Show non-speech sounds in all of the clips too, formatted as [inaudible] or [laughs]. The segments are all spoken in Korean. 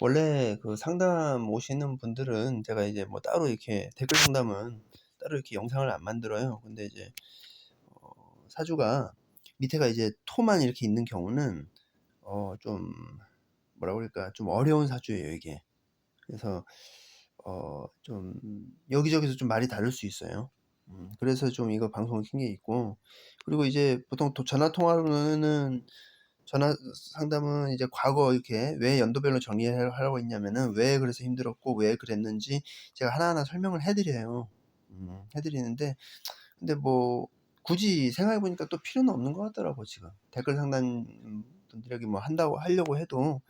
원래 그 상담 오시는 분들은 제가 이제 뭐 따로 이렇게 댓글 상담은 따로 이렇게 영상을 안 만들어요. 근데 이제 어 사주가 밑에가 이제 토만 이렇게 있는 경우는 어 좀 뭐라 그럴까 좀 어려운 사주예요, 이게. 그래서 어 좀 여기저기서 좀 말이 다를 수 있어요. 음 그래서 좀 이거 방송을 킨 게 있고 그리고 이제 보통 또 전화 통화로는 전화 상담은 이제 과거 이렇게 왜 연도별로 정리하라고 했냐면은 왜 그래서 힘들었고 왜 그랬는지 제가 하나하나 설명을 해 드려요. 음 해 드리는데 근데 뭐 굳이 생각해 보니까 또 필요는 없는 것 같더라고 지금. 댓글 상담 분들에게 뭐 한다고 하려고 해도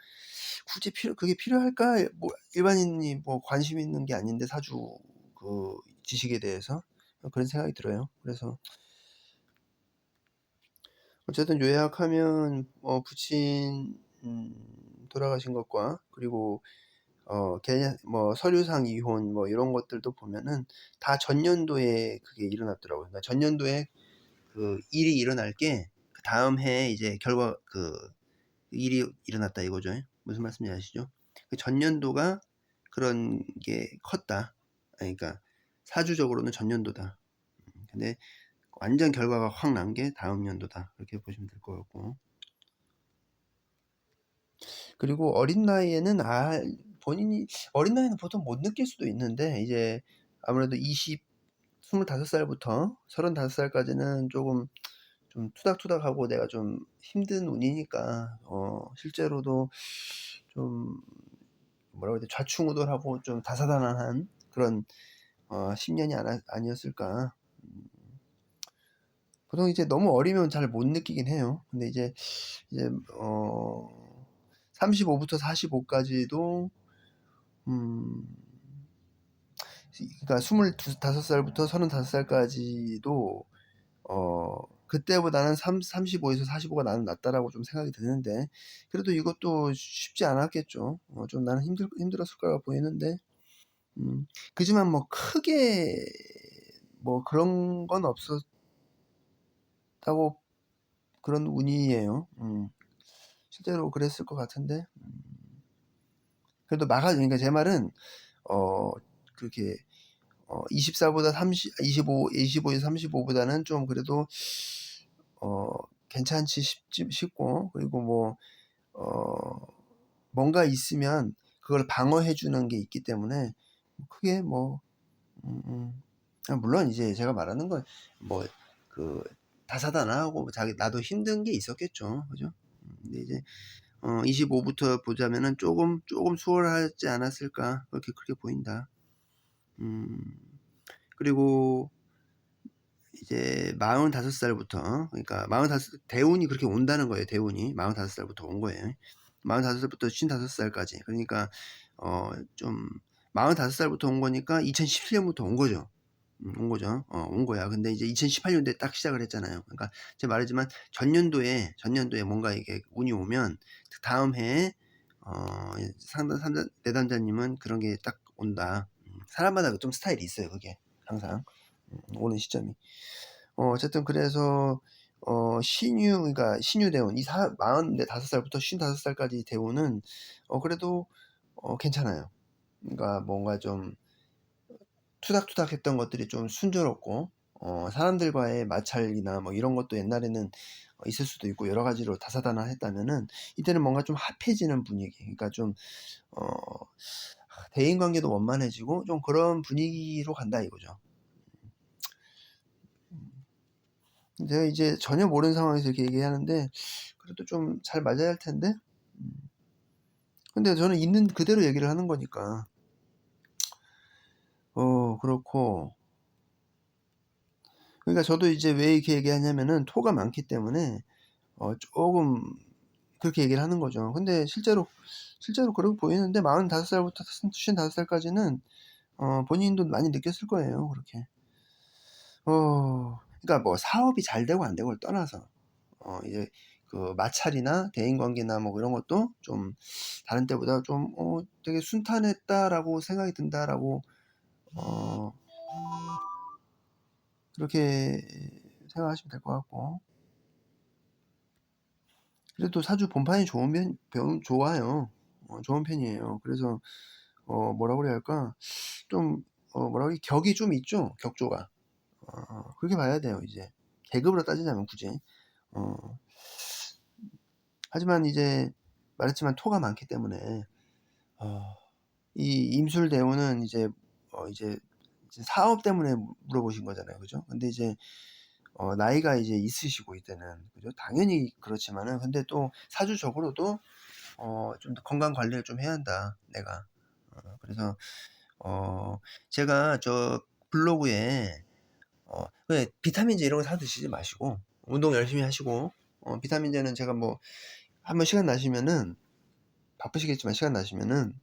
굳이 필요 그게 필요할까? 뭐 일반인이 뭐 관심 있는 게 아닌데 사주 그 지식에 대해서 그런 생각이 들어요. 그래서 어쨌든 요약하면 어 부친 음 돌아가신 것과 그리고 어 개냐 뭐 서류상 이혼 뭐 이런 것들도 보면은 다 전년도에 그게 일어났더라고요. 그러니까 전년도에 그 일이 일어날 게 그 다음 해에 이제 결과 그 일이 일어났다 이거죠. 무슨 말씀인지 아시죠? 그 전년도가 그런 게 컸다. 그러니까 사주적으로는 전년도다. 음, 근데 완전 결과가 확 난 게 다음 연도다. 그렇게 보시면 될 것 같고. 그리고 어린 나이에는 아 본인이 어린 나이는 보통 못 느낄 수도 있는데 이제 아무래도 20 25살부터 35살까지는 조금 좀 투닥투닥하고 내가 좀 힘든 운이니까 어 실제로도 좀 뭐라고 해야 돼 좌충우돌하고 좀 다사다난한 그런 어 10년이 아나, 아니었을까 보통 이제 너무 어리면 잘 못 느끼긴 해요. 근데 이제 이제 어 35부터 45까지도 음 그러니까 25살부터 35살까지도 어 그때보다는 3, 35에서 45가 나는 낫다라고 좀 생각이 드는데 그래도 이것도 쉽지 않았겠죠. 어, 좀 나는 힘들 힘들었을 거라 보이는데 음, 그지만 뭐 크게 뭐 그런 건 없었 다고 그런 운이에요. 음. 실제로 그랬을 것 같은데 음. 그래도 막아 그러니까 제 말은 어 그렇게 어 24보다 30 25 25에서 35보다는 좀 그래도 어 괜찮지 싶지 싶고 그리고 뭐 어 뭔가 있으면 그걸 방어해 주는 게 있기 때문에 크게 뭐 음, 음. 아, 물론 이제 제가 말하는 건 뭐 그 다사다난하고 자기 나도 힘든 게 있었겠죠. 그죠? 음, 근데 이제 어 25부터 보자면은 조금 조금 수월하지 않았을까 그렇게 그렇게 보인다. 음 그리고 이제 45살부터 그러니까 45 대운이 그렇게 온다는 거예요. 대운이 45살부터 온 거예요. 45살부터 55살까지 그러니까 어좀 45살부터 온 거니까 2017년부터 온 거죠. 음, 온 거죠. 어, 온 거야. 근데 이제 2018년도에 딱 시작을 했잖아요. 그러니까 제가 말했지만 전년도에 전년도에 뭔가 이게 운이 오면 그 다음 해에 어, 상담 상담 내담자님은 그런 게 딱 온다. 음, 사람마다 좀 스타일이 있어요. 그게 항상 음, 오는 시점이. 어, 어쨌든 그래서 어, 신유 그러니까 신유 대원 이 사, 45살부터 55살까지 대원은 어, 그래도 어, 괜찮아요. 그러니까 뭔가 좀 투닥투닥 했던 것들이 좀 순조롭고 어, 사람들과의 마찰이나 뭐 이런 것도 옛날에는 있을 수도 있고 여러 가지로 다사다난했다면은 이때는 뭔가 좀 합해지는 분위기 그러니까 좀 어, 대인 관계도 원만해지고 좀 그런 분위기로 간다 이거죠. 제가 이제 전혀 모르는 상황에서 이렇게 얘기하는데 그래도 좀 잘 맞아야 할 텐데 음. 근데 저는 있는 그대로 얘기를 하는 거니까 어 그렇고 그러니까 저도 이제 왜 이렇게 얘기하냐면은 토가 많기 때문에 어 조금 그렇게 얘기를 하는 거죠. 근데 실제로 실제로 그렇게 보이는데 45살부터 55살까지는 어 본인도 많이 느꼈을 거예요. 그렇게. 어 그러니까 뭐 사업이 잘 되고 안 되고를 떠나서 어 이제 그 마찰이나 대인 관계나 뭐 이런 것도 좀 다른 때보다 좀 어 되게 순탄했다라고 생각이 든다라고 어, 그렇게 생각하시면 될 것 같고 그래도 사주 본판이 좋으면 좋아요 어 좋은 편이에요. 그래서 어 뭐라 그래야 할까? 좀 어 뭐라 그러지? 격이 좀 있죠, 격조가. 어 그렇게 봐야 돼요 이제. 계급으로 따지자면 굳이. 어. 하지만 이제 말했지만 토가 많기 때문에 어 이 임술대운은 이제 어 이제 사업 때문에 물어보신 거잖아요. 그죠? 근데 이제 어 나이가 이제 있으시고 이때는. 그죠? 당연히 그렇지만은 근데 또 사주적으로도 어좀더 건강 관리를 좀 해야 한다, 내가. 어 그래서 어 제가 저 블로그에 어그 비타민제 이런 거 사 드시지 마시고 운동 열심히 하시고 어 비타민제는 제가 뭐 한번 시간 나시면은 바쁘시겠지만 시간 나시면은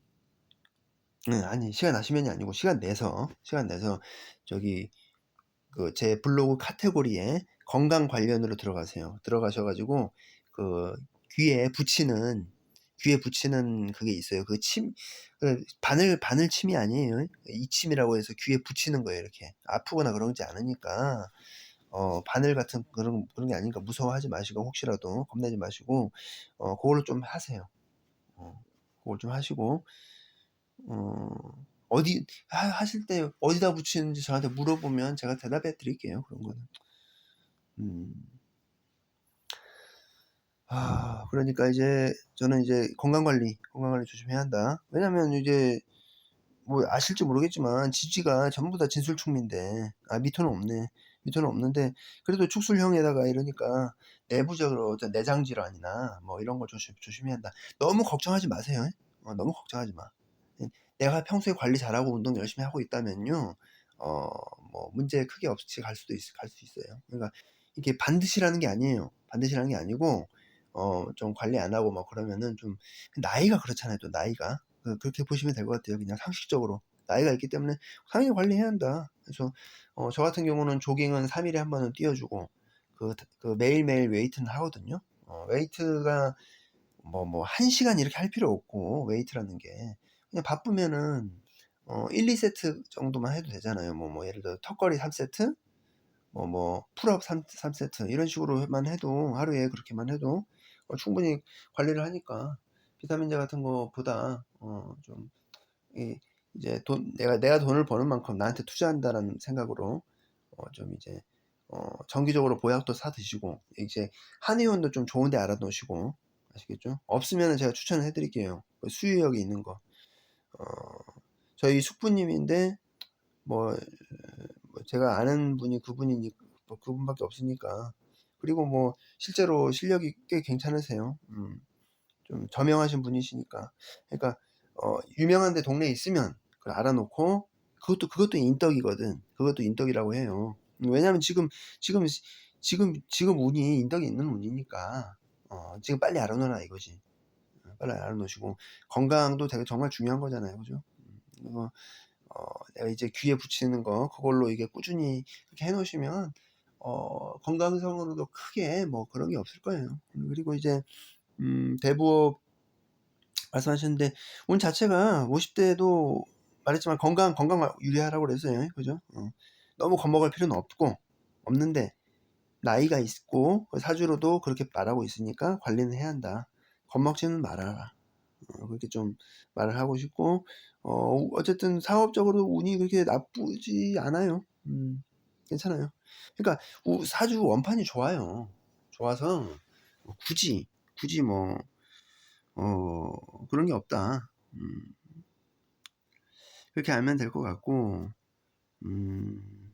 네 아니 시간 나시면이 아니고 시간 내서, 시간 내서 저기 그 제 블로그 카테고리에 건강 관련으로 들어가세요. 들어가셔 가지고 그 귀에 붙이는 귀에 붙이는 그게 있어요. 그침그 바늘 바늘 침이 아니에요. 이침이라고 해서 귀에 붙이는 거예요, 이렇게. 아프거나 그러지 않으니까 어 바늘 같은 그런 그런 게 아니니까 무서워하지 마시고 혹시라도 겁내지 마시고 어 그걸로 좀 하세요. 어 그걸 좀 하시고 어 어디 하 하실 때 어디다 붙이는지 저한테 물어보면 제가 대답해 드릴게요, 그런 거는. 음. 아 그러니까 이제 저는 이제 건강 관리, 건강 관리 조심해야 한다. 왜냐면 이제 뭐 아실지 모르겠지만 지지가 전부 다 진술충미인데 아 미토는 없네. 미토는 없는데 그래도 축술형에다가 이러니까 내부적으로 어떤 내장 질환이나 뭐 이런 걸 조심 조심해야 한다. 너무 걱정하지 마세요. 어 너무 걱정하지 마. 예 내가 평소에 관리 잘하고 운동 열심히 하고 있다면요. 어 뭐 문제 크게 없이 갈 수도 있 갈수 있어요. 그러니까 이게 반드시라는 게 아니에요. 반드시라는 게 아니고 어 좀 관리 안 하고 막 그러면은 좀 나이가 그렇잖아요, 또 나이가. 그 그렇게 보시면 될 것 같아요, 그냥 상식적으로. 나이가 있기 때문에 당연히 관리해야 한다. 그래서 어 저 같은 경우는 조깅은 3 일에 1 번은 뛰어 주고 그 그 매일매일 웨이트는 하거든요. 어 웨이트가 뭐뭐1 시간 이렇게 할 필요 없고 웨이트라는 게. 그냥 바쁘면은 어 1-2 세트 정도만 해도 되잖아요. 뭐 뭐 예를 들어 턱걸이 3 세트 뭐 뭐 풀업 3 3 세트 이런 식으로만 해도 하루에 그렇게만 해도 어 충분히 관리를 하니까 비타민제 같은 거보다 어 좀 이 이제 돈 내가 '내가 돈을 버는 만큼 나한테 투자한다.'라는 생각으로 어 좀 이제 어 정기적으로 보약도 사 드시고 이제 한의원도 좀 좋은 데 알아 놓으시고 아시겠죠? 없으면은 제가 추천을 해 드릴게요. 그 수유력이 있는 거. 어 저희 숙부님인데 뭐 뭐 제가 아는 분이 그분이니 뭐 그분밖에 없으니까. 그리고 뭐 실제로 실력이 꽤 괜찮으세요. 음. 좀 저명하신 분이시니까. 그러니까 어 유명한 데 동네에 있으면 그걸 알아 놓고 그것도 그것도 인덕이거든. 그것도 인덕이라고 해요. 왜냐면 지금 지금 지금 지금 운이 인덕이 있는 운이니까 어 지금 빨리 알아 놓으라 이거지. 어 빨리 알아 놓으시고 건강도 되게 정말 중요한 거잖아요. 그죠? 음 그래서 어 내가 이제 귀에 붙이는 거 그걸로 이게 꾸준히 이렇게 해 놓으시면 어 건강상으로도 크게 뭐 그런 게 없을 거예요. 음 그리고 이제 음 대부업 말씀하셨는데 운 자체가 50 대에도 말했지만 건강 건강 유의하라고 그랬어요. 그죠? 어. 너무 겁먹을 필요는 없고 없는데 나이가 있고 사주로도 그렇게 말하고 있으니까 관리는 해야 한다. 겁먹지는 말아라. 어 그렇게 좀 말을 하고 싶고 어 어쨌든 사업적으로 운이 그렇게 나쁘지 않아요. 음 괜찮아요. 그러니까 우 사주 원판이 좋아요. 좋아서 굳이, 굳이 뭐 어 그런 게 없다. 음. 그렇게 알면 될 것 같고 음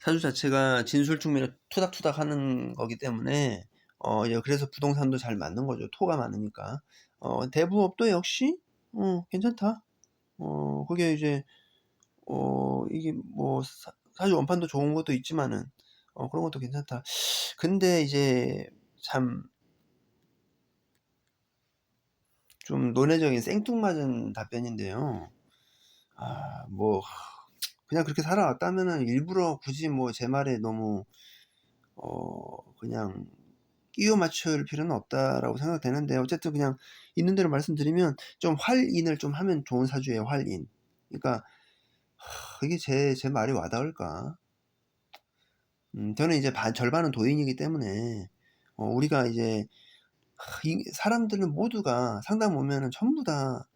사주 자체가 진술충미로 투닥투닥 하는 거기 때문에 어예 그래서 부동산도 잘 맞는 거죠, 토가 많으니까. 어 대부업도 역시 어 괜찮다. 어 그게 이제 어 이게 뭐 사 사주 원판도 좋은 것도 있지만은 어 그런 것도 괜찮다. 근데 이제 참 좀 논리적인 생뚱맞은 답변인데요. 아 뭐 그냥 그렇게 살아왔다면은 일부러 굳이 뭐 제 말에 너무 어 그냥 끼워 맞출 필요는 없다라고 생각되는데 어쨌든 그냥 있는 대로 말씀드리면 좀 활인을 좀 하면 좋은 사주예요, 활인. 그러니까 이게 제 제 말이 와 닿을까? 음 저는 이제 반 절반은 도인이기 때문에 어 우리가 이제 이 사람들은 모두가 상담 오면은 전부 다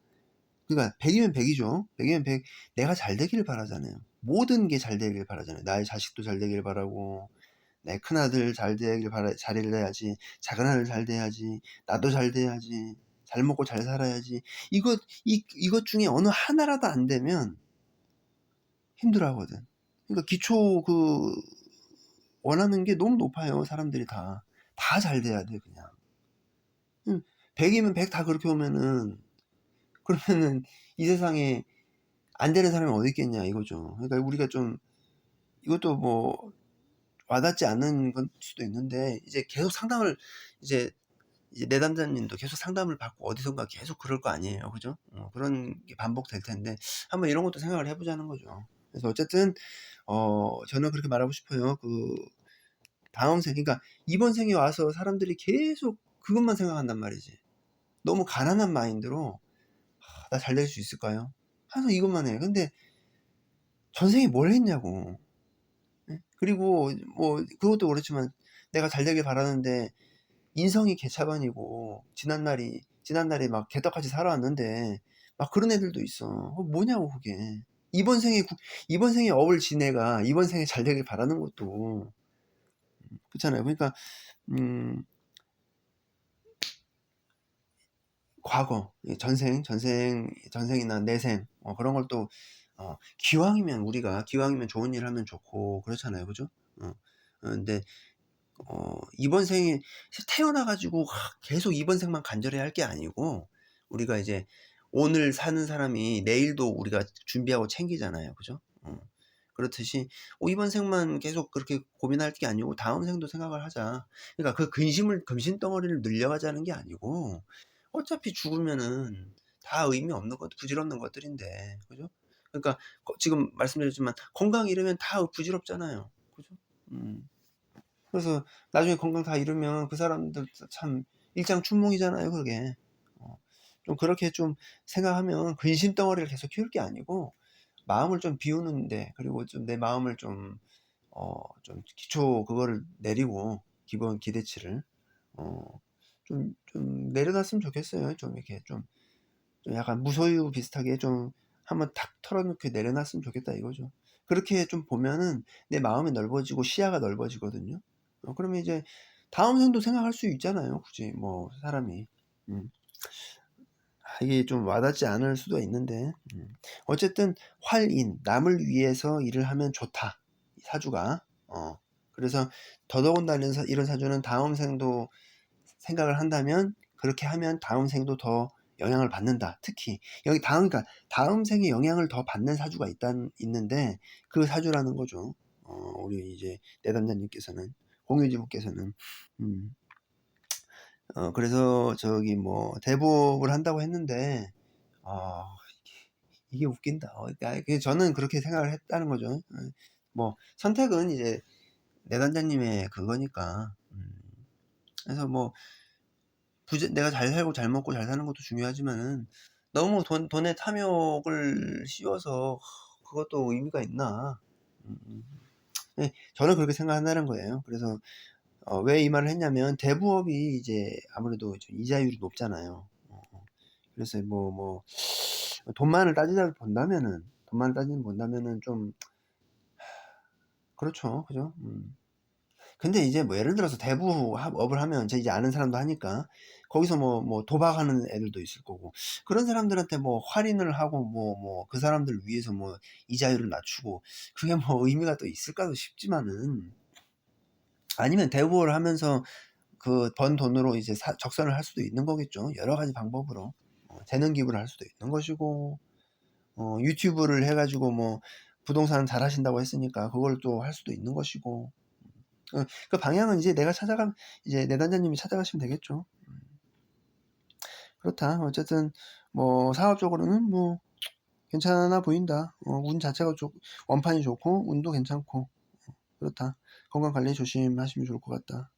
그러니까 100이면 100이죠. 100이면 100 내가 잘 되기를 바라잖아요. 모든 게 잘 되길 바라잖아요. 나의 자식도 잘 되길 바라고 내 큰 아들 잘 되길 바라 잘을 해야지. 작은 아들 잘 돼야지. 나도 잘 돼야지. 잘 먹고 잘 살아야지. 이것 이 이것 중에 어느 하나라도 안 되면 힘들어하거든. 그러니까 기초 그 원하는 게 너무 높아요. 사람들이 다. 다 잘 돼야 돼 그냥. 음 100이면 100 다 그렇게 오면은 [laughs] 그러면은 이 세상에 안 되는 사람이 어디 있겠냐 이거죠. 그러니까 우리가 좀 이것도 뭐 와닿지 않는 건 수도 있는데 이제 계속 상담을 이제 내담자님도 계속 상담을 받고 어디선가 계속 그럴 거 아니에요. 그죠? 어, 그런 게 반복될 텐데 한번 이런 것도 생각을 해보자는 거죠. 그래서 어쨌든 어 저는 그렇게 말하고 싶어요. 그 다음 생 그러니까 이번 생에 와서 사람들이 계속 그것만 생각한단 말이지. 너무 가난한 마인드로 아, 나잘 될 수 있을까요? 항상 이것만 해. 근데 전생에 뭘 했냐고. 예? 그리고 뭐 그것도 그렇지만 내가 잘 되길 바라는데 인성이 개차반이고 지난날이 지난날에 막 개떡같이 살아왔는데 막 그런 애들도 있어. 어, 뭐냐고 그게. 이번 생에 구- 이번 생에 업을 지내가 이번 생에 잘 되길 바라는 것도 그렇잖아요. 그러니까 음 과거 이 전생 전생 전생이나 내생 어, 그런 걸 또 어, 기왕이면 우리가 기왕이면 좋은 일 하면 좋고 그렇잖아요. 그죠? 어, 어, 근데 어, 이번 생에 태어나가지고 하, 계속 이번 생만 간절히 할 게 아니고 우리가 이제 오늘 사는 사람이 내일도 우리가 준비하고 챙기잖아요. 그죠? 어, 그렇듯이 어, 이번 생만 계속 그렇게 고민할 게 아니고 다음 생도 생각을 하자. 그러니까 그 근심을 금신 덩어리를 늘려가자는 게 아니고 어차피 죽으면은 다 의미 없는 것, 부질없는 것들인데, 그죠? 그러니까 거- 지금 말씀드렸지만 건강 잃으면 다 부질없잖아요, 그죠? 음. 그래서 나중에 건강 다 잃으면 그 사람들 참 일장춘몽이잖아요, 그게. 어, 좀 그렇게 좀 생각하면 근심 덩어리를 계속 키울 게 아니고 마음을 좀 비우는데 그리고 좀 내 마음을 좀 어, 좀 기초 그거를 내리고 기본 기대치를 어, 좀, 좀 내려놨으면 좋겠어요. 좀 이렇게 좀, 좀 약간 무소유 비슷하게 좀 한번 탁 털어놓게 내려놨으면 좋겠다 이거죠. 그렇게 좀 보면은 내 마음이 넓어지고 시야가 넓어지거든요. 어, 그러면 이제 다음 생도 생각할 수 있잖아요. 굳이 뭐 사람이. 음. 아, 이게 좀 와닿지 않을 수도 있는데 음. 어쨌든 활인 남을 위해서 일을 하면 좋다 이 사주가 어 그래서 더더군다나 이런 사주는 다음 생도 생각을 한다면 그렇게 하면 다음 생도 더 영향을 받는다. 특히 여기 다음 그러니까 다음 생에 영향을 더 받는 사주가 있단 있는데 그 사주라는 거죠. 어, 우리 이제 내담자님께서는 공유지부께서는 음. 어, 그래서 저기 뭐 대법을 한다고 했는데 아 이게 웃긴다. 어, 아, 그 저는 그렇게 생각을 했다는 거죠. 어, 뭐 선택은 이제 내담자님의 그거니까. 음. 그래서 뭐 부재, 내가 잘 살고 잘 먹고 잘 사는 것도 중요하지만은 너무 돈, 돈에 탐욕을 씌워서 그것도 의미가 있나. 음, 음. 네, 저는 그렇게 생각한다는 거예요. 그래서 어, 왜 이 말을 했냐면 대부업이 이제 아무래도 좀 이자율이 높잖아요. 어, 어. 그래서 뭐뭐 돈만을 따지다 본다면은 돈만을 따지는 본다면은 좀 그렇죠, 그죠? 음. 근데 이제 뭐 예를 들어서 대부업을 하면 제 이제 아는 사람도 하니까 거기서 뭐, 뭐 도박하는 애들도 있을 거고 그런 사람들한테 뭐 할인을 하고 뭐, 뭐 그 사람들 위해서 뭐 이자율을 낮추고 그게 뭐 [laughs] 의미가 또 있을까도 싶지만은 아니면 대부업을 하면서 그 번 돈으로 이제 사, 적선을 할 수도 있는 거겠죠. 여러 가지 방법으로. 어, 재능 기부를 할 수도 있는 것이고 어, 유튜브를 해가지고 뭐 부동산 잘 하신다고 했으니까 그걸 또 할 수도 있는 것이고 어, 그 방향은 이제 내가 찾아가 이제 내단자님이 찾아가시면 되겠죠. 음. 그렇다. 어쨌든 뭐 사업적으로는 뭐 괜찮아 보인다. 어, 운 자체가 좋, 원판이 좋고 운도 괜찮고 어, 그렇다. 건강 관리 조심하시면 좋을 것 같다.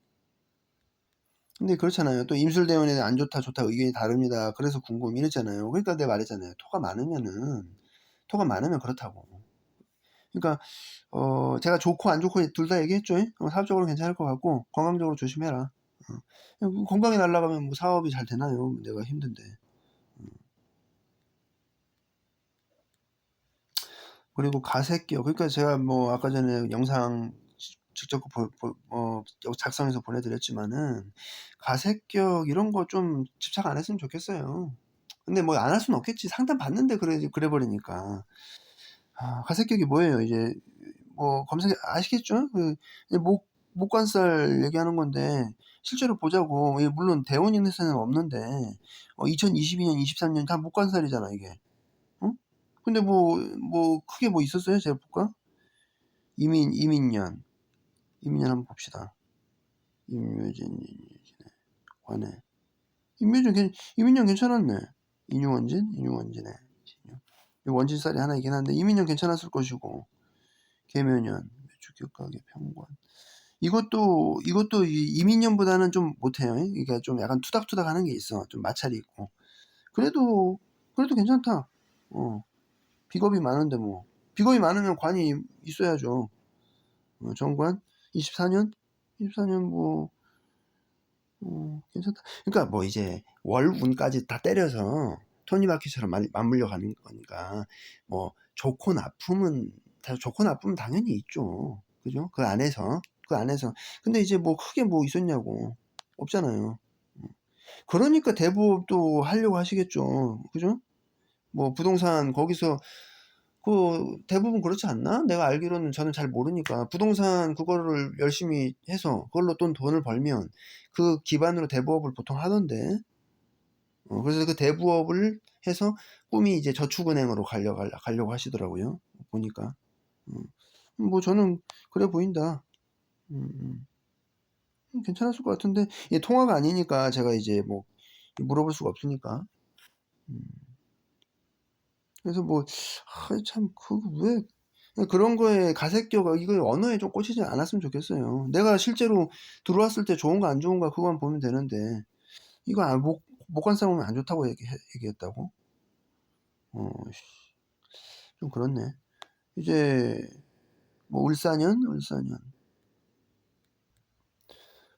근데 그렇잖아요. 또 임술대원에 안 좋다 좋다 의견이 다릅니다. 그래서 궁금 이랬잖아요. 그러니까 내가 말했잖아요. 토가 많으면은 토가 많으면 그렇다고. 그러니까 어 제가 좋고 안 좋고 둘 다 얘기했죠. 어, 사업적으로 괜찮을 것 같고 건강적으로 조심해라. 어, 어. 건강이 날아가면 뭐 사업이 잘 되나요? 내가 힘든데. 음. 그리고 가색기요. 그러니까 제가 뭐 아까 전에 영상 직접 보, 보, 어, 작성해서 보내드렸지만은 가색격 이런 거 좀 집착 안 했으면 좋겠어요. 근데 뭐 안 할 수는 없겠지. 상담 받는데 그래 그래 버리니까. 아, 가색격이 뭐예요? 이제 뭐 검색 아시겠죠? 그 목 목관살 얘기하는 건데 실제로 보자고 예, 물론 대원인에서는 없는데 어, 2022년, 23년 다 목관살이잖아 이게. 어? 근데 뭐뭐 크게 뭐 있었어요? 제가 볼까? 이민 이민년 이민년 한번 봅시다. 임묘진 관해 임묘진 괜 이민년 괜찮았네. 인유원진 인유원진에 원진살이 하나 있긴 한데 이민년 괜찮았을 것이고 계면년 매축격각의 평관 이것도 이것도 이민년보다는 좀 못해요. 그러니까 좀 약간 투닥투닥하는 게 있어. 좀 마찰이 있고 그래도 그래도 괜찮다. 어 비겁이 많은데 뭐 비겁이 많으면 관이 있어야죠. 어, 정관 24년 24년 뭐 어, 괜찮다. 그러니까 뭐 이제 월운까지 다 때려서 토니바퀴처럼 맞물려 가는 거니까 뭐 좋고 나쁨은 다 좋고 나쁨은 당연히 있죠. 그죠? 그 안에서 그 안에서 근데 이제 뭐 크게 뭐 있었냐고 없잖아요. 그러니까 대부업도 하려고 하시겠죠. 그죠? 뭐 부동산 거기서 그 대부분 그렇지 않나? 내가 알기로는 저는 잘 모르니까 부동산 그거를 열심히 해서 그걸로 돈 돈을 벌면 그 기반으로 대부업을 보통 하던데 어, 그래서 그 대부업을 해서 꿈이 이제 저축은행으로 가려고 가려고 하시더라고요 보니까 음, 뭐 저는 그래 보인다 음, 음, 괜찮았을 것 같은데 이 통화가 아니니까 제가 이제 뭐 물어볼 수가 없으니까 음. 그래서 뭐, 아, 참, 그, 왜, 그런 거에 가색교가, 이거 언어에 좀 꽂히지 않았으면 좋겠어요. 내가 실제로 들어왔을 때 좋은가 안 좋은가 그거만 보면 되는데, 이거 안, 목, 목관 싸움은 안 좋다고 얘기, 얘기 했다고? 어, 좀 그렇네. 이제, 뭐, 울산현? 울산현.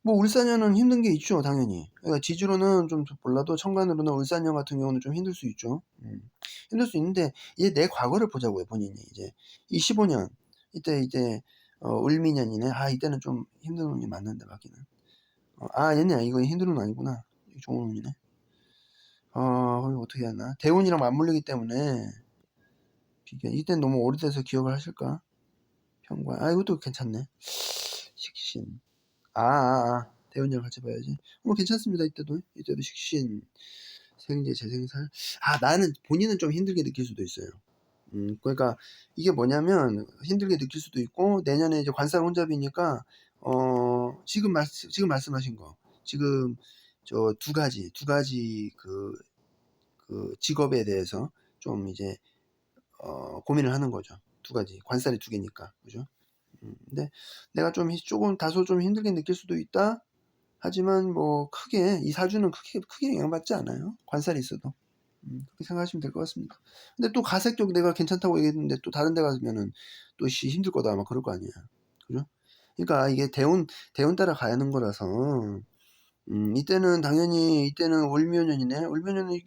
뭐 울산현은 힘든 게 있죠 당연히 그러니까 지주로는 좀 몰라도 청관으로는 울산현 같은 경우는 좀 힘들 수 있죠 음. 힘들 수 있는데 이제 내 과거를 보자고요 본인이 이제 25년 이때 이제 어, 을미년이네 아 이때는 좀 힘든 운이 맞는데 맞기는 어, 아 얘네 이거 힘든 운 아니구나 좋은 운이네 어 어떻게 하나 대운이랑 맞물리기 때문에 비교 이때 너무 오래돼서 기억을 하실까 평관 아 이것도 괜찮네 식신 아, 아, 아. 대운이랑 같이 봐야지. 뭐 괜찮습니다. 이때도 이때도 식신 생제 재생살. 아 나는 본인은 좀 힘들게 느낄 수도 있어요. 음 그러니까 이게 뭐냐면 힘들게 느낄 수도 있고 내년에 이제 관살 혼잡이니까 어 지금 말 지금 말씀하신 거 지금 저 두 가지 두 가지 그, 그 직업에 대해서 좀 이제 어 고민을 하는 거죠. 두 가지 관살이 두 개니까 그죠? 음, 근데 내가 좀 조금 다소 좀 힘들게 느낄 수도 있다. 하지만 뭐 크게 이 사주는 크게 크게 영향받지 않아요. 관살이 있어도 음, 그렇게 생각하시면 될 것 같습니다. 근데 또 가색 쪽 내가 괜찮다고 얘기했는데 또 다른 데 가면은 또 씨 힘들 거다 아마 그럴 거 아니야. 그죠? 그러니까 이게 대운 대운 따라 가야 하는 거라서 음, 이때는 당연히 이때는 을미연년이네. 을미연년은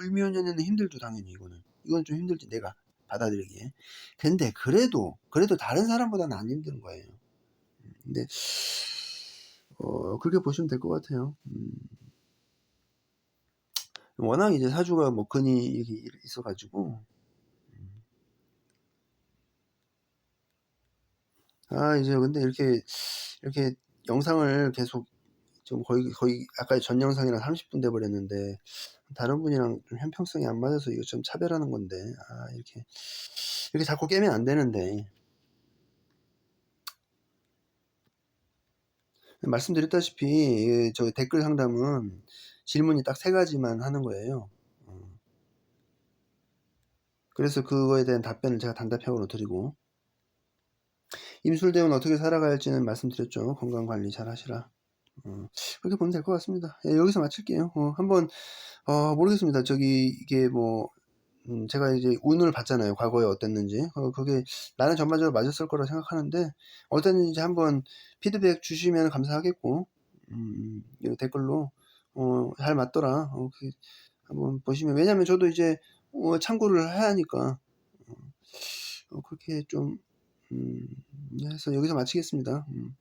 을미연년에는 힘들죠 당연히 이거는 이건 좀 힘들지 내가 받아들이기에. 근데 그래도 그래도 다른 사람보다는 안 힘든 거예요. 음, 근데 어, 그렇게 보시면 될 것 같아요. 음. 워낙 이제 사주가 뭐 근이 있어가지고 음. 아 이제 근데 이렇게 이렇게 영상을 계속 좀 거의 거의 아까 전 영상이랑 30분 돼 버렸는데 다른 분이랑 좀 형평성이 안 맞아서 이거 좀 차별하는 건데 아 이렇게 이렇게 자꾸 깨면 안 되는데 말씀드렸다시피 저 댓글 상담은 질문이 딱 세 가지만 하는 거예요. 어. 그래서 그거에 대한 답변을 제가 단답형으로 드리고 임술대원 어떻게 살아가야 할지는 말씀드렸죠. 건강 관리 잘 하시라. 어, 그렇게 보면 될 것 같습니다. 예, 여기서 마칠게요. 어, 한번 어, 모르겠습니다. 저기 이게 뭐 음, 제가 이제 운을 봤잖아요. 과거에 어땠는지. 어, 그게 나는 전반적으로 맞았을 거라 생각하는데 어땠는지 한번 피드백 주시면 감사하겠고 음 댓글로 어 "잘 맞더라." 어그 한번 보시면 왜냐면 저도 이제 어 참고를 해야 하니까 어어 그렇게 좀 음 해서 여기서 마치겠습니다. 음.